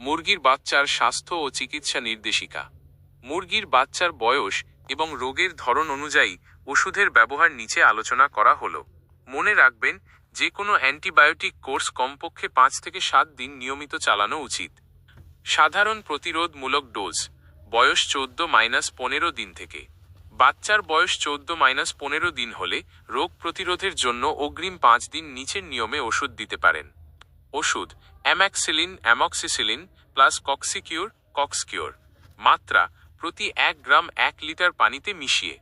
মুরগির বাচ্চার স্বাস্থ্য ও চিকিৎসা নির্দেশিকা। মুরগির বাচ্চার বয়স এবং রোগের ধরন অনুযায়ী ওষুধের ব্যবহার নিচে আলোচনা করা হলো। মনে রাখবেন যে কোনো অ্যান্টিবায়োটিক কোর্স কমপক্ষে পাঁচ থেকে সাত দিন নিয়মিত চালানো উচিত। সাধারণ প্রতিরোধমূলক ডোজ, বয়স চোদ্দ মাইনাস পনেরো দিন থেকে। বাচ্চার বয়স চোদ্দ মাইনাস পনেরো দিন হলে রোগ প্রতিরোধের জন্য অগ্রিম পাঁচ দিন নিচের নিয়মে ওষুধ দিতে পারেন। ওষুধ অ্যাম্যাক্সিলিন অ্যামক্সিসিলিন প্লাস কক্সিকিউর কক্সকিউর মাত্রা, প্রতি এক গ্রাম এক লিটার পানিতে মিশিয়ে।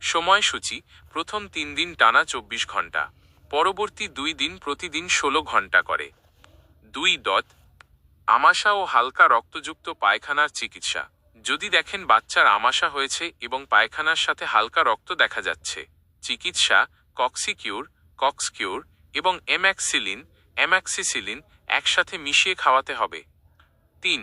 সময়সূচি, প্রথম তিন দিন টানা চব্বিশ ঘণ্টা। পরবর্তী দুই দিন প্রতিদিন ষোলো ঘণ্টা করে। দুই দত, আমাশা ও হালকা রক্তযুক্ত পায়খানার চিকিৎসা। যদি দেখেন বাচ্চার আমাশা হয়েছে এবং পায়খানার সাথে হালকা রক্ত দেখা যাচ্ছে, চিকিৎসা, কক্সিকিউর কক্সকিউর এবং এম্যাক্সিলিন অ্যাম্যাক্সিসিলিন একসাথে মিশিয়ে খাওয়াতে হবে। তিন,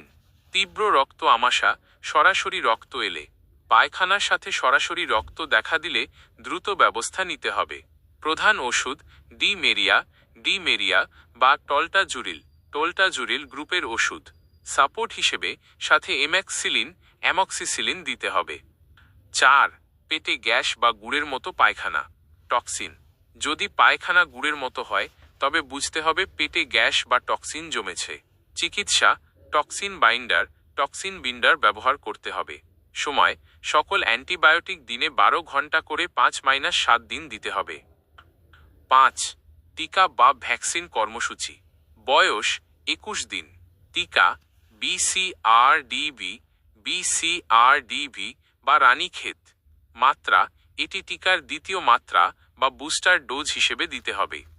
তীব্র রক্ত আমাশা, সরাসরি রক্ত এলে। পায়খানার সাথে সরাসরি রক্ত দেখা দিলে দ্রুত ব্যবস্থা নিতে হবে। প্রধান ওষুধ ডি মেরিয়া ডি মেরিয়া বা টলটা জুরিল টোলটা জুরিল গ্রুপের ওষুধ। সাপোর্ট হিসেবে সাথে এম্যাক্সিলিন অ্যামক্সিসিলিন দিতে হবে। চার, পেটে গ্যাস বা গুড়ের মতো পায়খানা। টক্সিন। যদি পায়খানা গুড়ের মতো হয় তবে বুঝতে হবে পেটে গ্যাস বা টক্সিন জমেছে। চিকিৎসা, টক্সিন বাইন্ডার, টক্সিন বিন্ডার ব্যবহার করতে হবে। সময়, সকল অ্যান্টিবায়োটিক দিনে বারো ঘণ্টা করে পাঁচ মাইনাস সাত দিন দিতে হবে। পাঁচ, টিকা বা ভ্যাকসিন কর্মসূচি। বয়স, একুশ দিন। টিকা বিসিআরডিবি বিসিআরডিবি বা রানীক্ষেত মাত্রা, এটি টিকার দ্বিতীয় মাত্রা বা বুস্টার ডোজ হিসেবে দিতে হবে।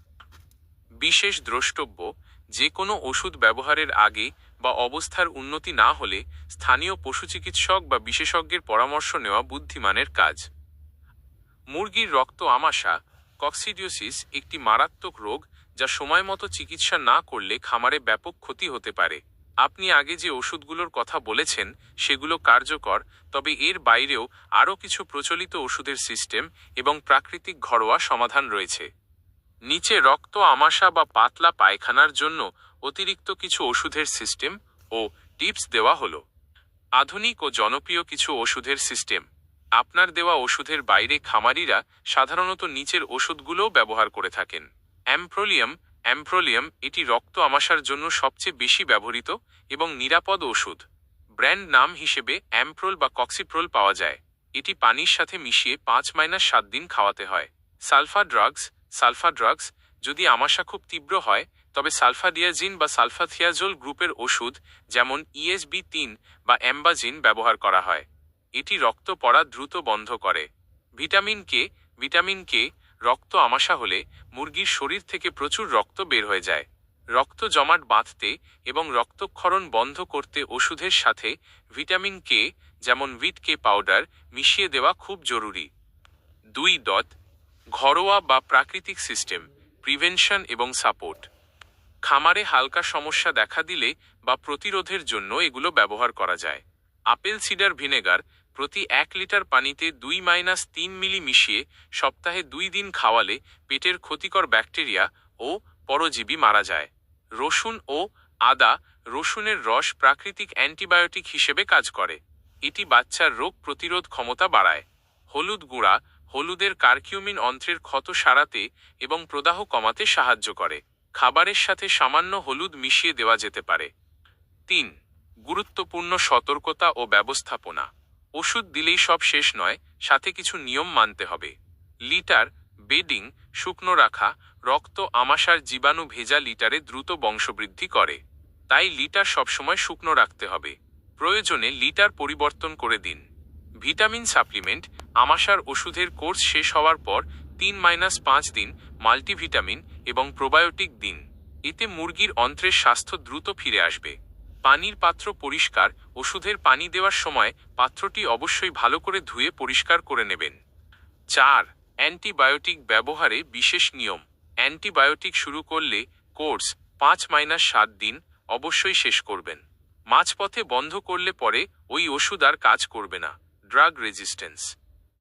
বিশেষ দ্রষ্টব্য যে কোনো ওষুধ ব্যবহারের আগে বা অবস্থার উন্নতি না হলে স্থানীয় পশু চিকিৎসক বা বিশেষজ্ঞের পরামর্শ নেওয়া বুদ্ধিমানের কাজ। মুরগির রক্ত আমাশা, কক্সিডিওসিস একটি মারাত্মক রোগ যা সময়মতো চিকিৎসা না করলে খামারে ব্যাপক ক্ষতি হতে পারে। আপনি আগে যে ওষুধগুলোর কথা বলেছেন, সেগুলো কার্যকর, তবে এর বাইরেও আরও কিছু প্রচলিত ওষুধের সিস্টেম এবং প্রাকৃতিক ঘরোয়া সমাধান রয়েছে। নিচে রক্ত আমাশা বা পাতলা পায়খানার জন্য অতিরিক্ত কিছু ওষুধের সিস্টেম ও টিপস দেওয়া হলো। আধুনিক ও জনপ্রিয় কিছু ওষুধের সিস্টেম। আপনার দেওয়া ওষুধের বাইরে খামারিরা সাধারণত নিচের ওষুধগুলোও ব্যবহার করে থাকেন। অ্যাম্প্রোলিয়াম অ্যাম্প্রোলিয়াম এটি রক্ত আমাশার জন্য সবচেয়ে বেশি ব্যবহৃত এবং নিরাপদ ওষুধ। ব্র্যান্ড নাম হিসেবে অ্যাম্প্রোল বা কক্সিপ্রোল পাওয়া যায়। এটি পানির সাথে মিশিয়ে পাঁচ মাইনাস সাত দিন খাওয়াতে হয়। সালফা ড্রাগস সালফা ড্রাগস যদি আমাশা খুব তীব্র হয়, তবে সালফাডিয়াজিন বা সালফাথিয়াজোল গ্রুপের ওষুধ, যেমন ইএসবি তিন বা অ্যাম্বাজিন ব্যবহার করা হয়। এটি রক্ত পড়া দ্রুত বন্ধ করে। ভিটামিন কে ভিটামিন কে, রক্ত আমাশা হলে মুরগির শরীর থেকে প্রচুর রক্ত বের হয়ে যায়। রক্ত জমাট বাঁধতে এবং রক্তক্ষরণ বন্ধ করতে ওষুধের সাথে ভিটামিন কে, যেমন ভিট কে পাউডার, মিশিয়ে দেওয়া খুব জরুরি। দুই দত ঘরোয়া বা প্রাকৃতিক সিস্টেম, প্রিভেনশন এবং সাপোর্ট। খামারে হালকা সমস্যা দেখা দিলে বা প্রতিরোধের জন্য এগুলো ব্যবহার করা যায়। আপেল সিডার ভিনেগার প্রতি এক লিটার পানিতে দুই মাইনাস তিন মিলি মিশিয়ে সপ্তাহে দুই দিন খাওয়ালে পেটের ক্ষতিকর ব্যাকটেরিয়া ও পরজীবী মারা যায়। রসুন ও আদা রসুনের রস প্রাকৃতিক অ্যান্টিবায়োটিক হিসেবে কাজ করে। এটি বাচ্চার রোগ প্রতিরোধ ক্ষমতা বাড়ায়। হলুদ গুঁড়া হলুদের কার্কিউমিন অন্ত্রের ক্ষত সারাতে এবং প্রদাহ কমাতে সাহায্য করে। খাবারের সাথে সামান্য হলুদ মিশিয়ে দেওয়া যেতে পারে। তিন, গুরুত্বপূর্ণ সতর্কতা ও ব্যবস্থাপনা। ওষুধ দিলেই সব শেষ নয়, সাথে কিছু নিয়ম মানতে হবে। লিটার, বেডিং, শুকনো রাখা, রক্ত আমাশার জীবাণু ভেজা লিটারে দ্রুত বংশবৃদ্ধি করে। তাই লিটার সবসময় শুকনো রাখতে হবে। প্রয়োজনে লিটার পরিবর্তন করে দিন। ভিটামিন সাপ্লিমেন্ট আমাশার ওষুধের কোর্স শেষ হওয়ার পর তিন মাইনাস পাঁচ দিন মাল্টিভিটামিন এবং প্রোবায়োটিক দিন। এতে মুরগির অন্ত্রের স্বাস্থ্য দ্রুত ফিরে আসবে। পানির পাত্র পরিষ্কার, ওষুধের পানি দেওয়ার সময় পাত্রটি অবশ্যই ভালো করে ধুয়ে পরিষ্কার করে নেবেন। চার, অ্যান্টিবায়োটিক ব্যবহারে বিশেষ নিয়ম। অ্যান্টিবায়োটিক শুরু করলে কোর্স পাঁচ মাইনাস সাত দিন অবশ্যই শেষ করবেন। মাঝপথে বন্ধ করলে পরে ওই ওষুধ আর কাজ করবে না। drug resistance.